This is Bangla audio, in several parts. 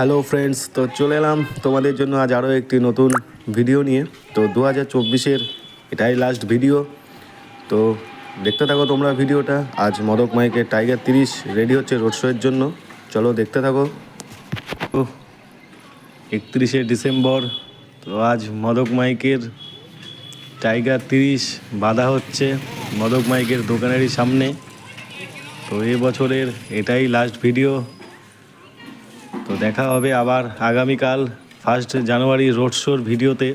হ্যালো ফ্রেন্ডস তো চলে এলাম তোমাদের জন্য আজ আরও একটি নতুন ভিডিও নিয়ে। তো দু হাজার চব্বিশের এটাই লাস্ট ভিডিও তো দেখতে থাকো তোমরা ভিডিওটা আজ মদক মাইকের টাইগার তিরিশ রেডি হচ্ছে রোড শোয়ের জন্য। চলো দেখতে থাকো। ও একত্রিশে ডিসেম্বর। তো আজ মদক মাইকের টাইগার তিরিশ বাধা হচ্ছে মদক মাইকের দোকানেরই সামনে। তো এ বছরের এটাই লাস্ট ভিডিও তো দেখা হবে আবার আগামীকাল ফার্স্ট জানুয়ারি রোড শোর ভিডিওতে।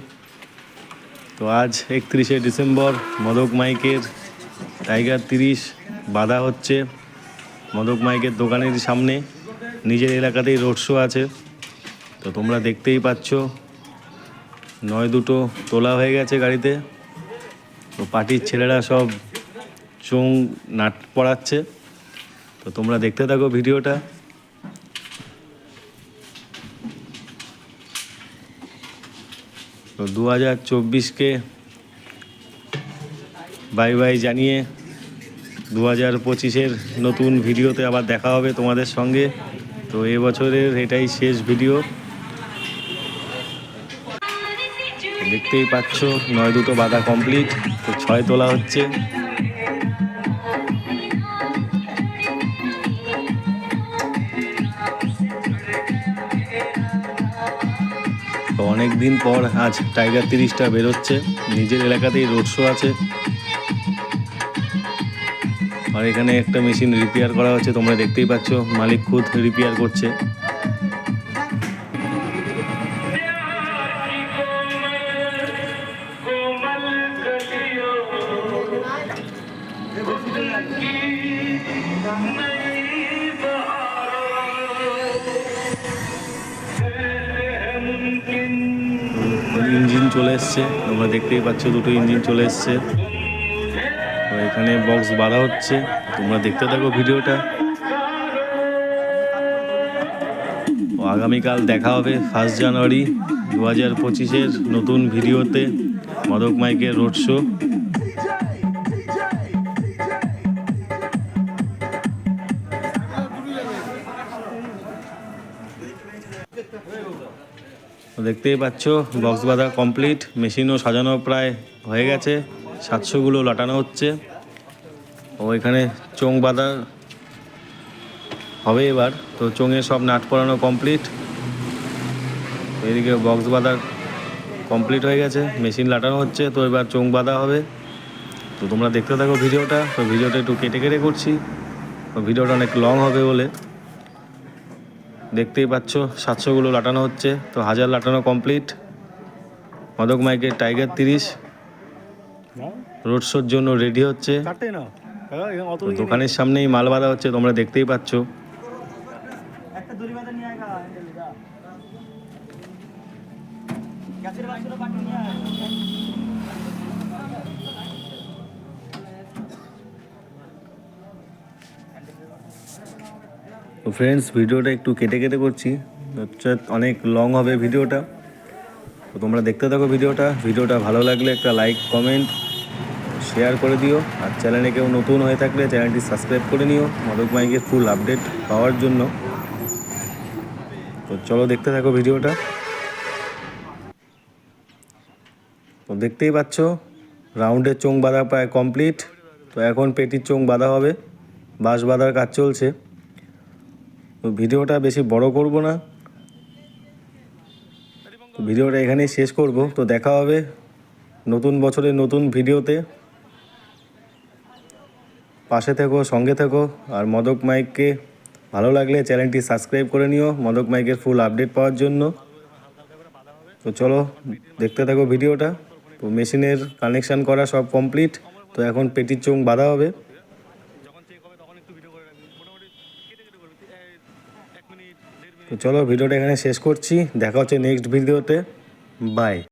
তো আজ একত্রিশে ডিসেম্বর মদক মাইকের টাইগার তিরিশ, বাধা হচ্ছে মদক মাইকের দোকানের সামনে। নিজের এলাকাতেই রোড শো আছে। তো তোমরা দেখতেই পাচ্ছ, নয় দুটো তোলা হয়ে গেছে গাড়িতে। তো পার্টির ছেলেরা সব চোং নাট পড়াচ্ছে। তো তোমরা দেখতে থাকো ভিডিওটা। তো দু হাজার চব্বিশকে বাই বাই জানিয়ে দু হাজার পঁচিশের নতুন ভিডিওতে আবার দেখা হবে তোমাদের সঙ্গে। তো এবছরের এটাই শেষ ভিডিও। দেখতেই পাচ্ছ, নয় দুটো বাধা কমপ্লিট তো ছয় তোলা হচ্ছে। অনেক দিন পর আজ টাইগার তিরিশটা বেরোচ্ছে। নিজের এলাকাতেই রোড শো আছে। আর এখানে একটা মেশিন রিপেয়ার করা হচ্ছে, তোমরা দেখতেই পাচ্ছ। মালিক খুদ রিপেয়ার করছে। ইঞ্জিন চলে এসছে। তোমরা দেখতেই পাচ্ছ দুটো ইঞ্জিন চলে এসছে। এখানে বক্স বাঁধা হচ্ছে। তোমরা দেখতে থাকো ভিডিওটা। আগামীকাল দেখা হবে ফার্স্ট জানুয়ারি দু হাজার পঁচিশের নতুন ভিডিওতে। মদক মাইকের রোড শো দেখতেই পাচ্ছ বক্স বাঁধা কমপ্লিট মেশিনও সাজানো প্রায় হয়ে গেছে, সাতশোগুলো লাটানো হচ্ছে। ও এখানে চোং বাঁধা হবে এবার, তো চোঙে সব নাট পরানো কমপ্লিট এদিকে বক্স বাঁধা কমপ্লিট হয়ে গেছে মেশিন লাটানো হচ্ছে, তো এবার চোং বাঁধা হবে। তো তোমরা দেখতে থাকো ভিডিওটা, তো ভিডিওটা একটু কেটে কেটে করছি। ভিডিওটা অনেক লং হবে বলে। দেখতেই পাচ্ছ সাতশোগুলো লাটানো হচ্ছে তো হাজার লাটানো কমপ্লিট মদক মাইকের টাইগার তিরিশ। রোড শোর জন্য রেডি হচ্ছে। তো দোকানের সামনেই মাল বাঁধা হচ্ছে তোমরা দেখতেই পাচ্ছ। একটা তো ফ্রেন্ডস ভিডিওটা একটু কেটে কেটে করছি। হচ্ছে অনেক লং হবে ভিডিওটা। তো তোমরা দেখতে থাকো ভিডিওটা। ভিডিওটা ভালো লাগলে একটা লাইক কমেন্ট শেয়ার করে দিও। আর চ্যানেলে কেউ নতুন হয়ে থাকলে চ্যানেলটি সাবস্ক্রাইব করে নিও। মাদক মাইকের ফুল আপডেট পাওয়ার জন্য। তো চলো দেখতে থাকো ভিডিওটা। তো দেখতেই পাচ্ছ রাউন্ডের চোং বাঁধা প্রায় কমপ্লিট তো এখন পেটির চোং বাঁধা হবে। বাঁশ বাঁধার কাজ চলছে। ভিডিওটা বেশি বড় করব না। ভিডিওটা এখানেই শেষ করব। তো দেখা হবে নতুন বছরের নতুন ভিডিওতে। পাশে থেকো, সঙ্গে থেকো। আর মদক মাইককে ভালো লাগলে চ্যানেলটি সাবস্ক্রাইব করে নিও। মদক মাইকের ফুল আপডেট পাওয়ার জন্য। তো চলো, দেখতে থাকো ভিডিওটা। তো মেশিনের কানেকশান করা সব কমপ্লিট। তো এখন পেটির চোখ বাঁধা হবে। তো চলো ভিডিওটা এখানে শেষ করছি। দেখা হচ্ছে নেক্সট ভিডিওতে বাই